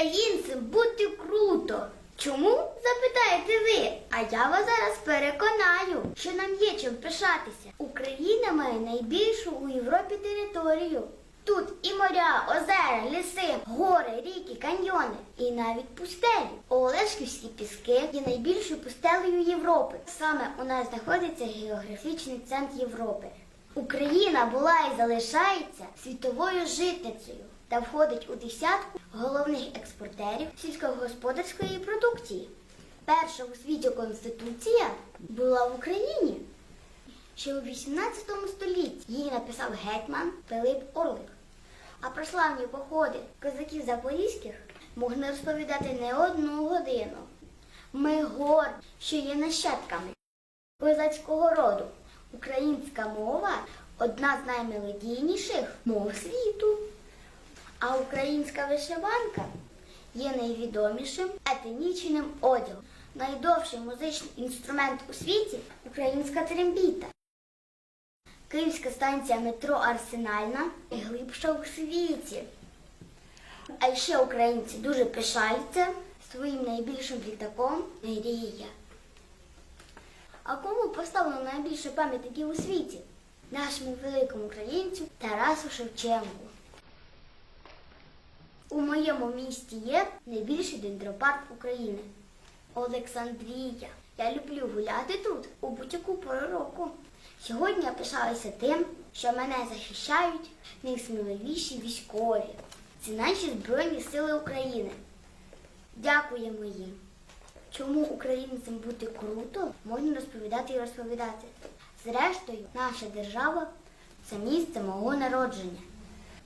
Українцем бути круто. Чому запитаєте ви? А я вас зараз переконаю, що нам є чим пишатися. Україна має найбільшу у Європі територію. Тут і моря, озера, ліси, гори, ріки, каньйони і навіть пустелі. Олешківські піски є найбільшою пустелею Європи. Саме у нас знаходиться географічний центр Європи. Україна була і залишається світовою житницею та входить у десятку головних експортерів сільськогосподарської продукції. Перша у світі конституція була в Україні. Ще у 18 столітті її написав гетьман Пилип Орлик. А про славні походи козаків запорізьких можна розповідати не одну годину. Ми горді, що є нащадками козацького роду. Українська мова одна з наймелодійніших мов світу. А українська вишиванка є найвідомішим етнічним одягом. Найдовший музичний інструмент у світі українська трембіта. Київська станція метро Арсенальна найглибша у світі. А ще українці дуже пишаються своїм найбільшим літаком Мрія. А кому поставлено найбільше пам'ятників у світі? Нашому великому українцю Тарасу Шевченку. У моєму місті є найбільший дендропарк України Олександрія. Я люблю гуляти тут у будь-яку пору року. Сьогодні я пишаюся тим, що мене захищають найсміливіші військові. Це наші Збройні Сили України. Дякуємо їм. Чому українцям бути круто, можна розповідати і розповідати. Зрештою, наша держава це місце мого народження.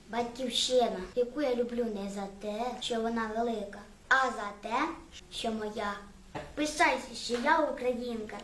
Батьківщина, яку я люблю не за те, що вона велика, а за те, що моя. Пишайся, що я українка.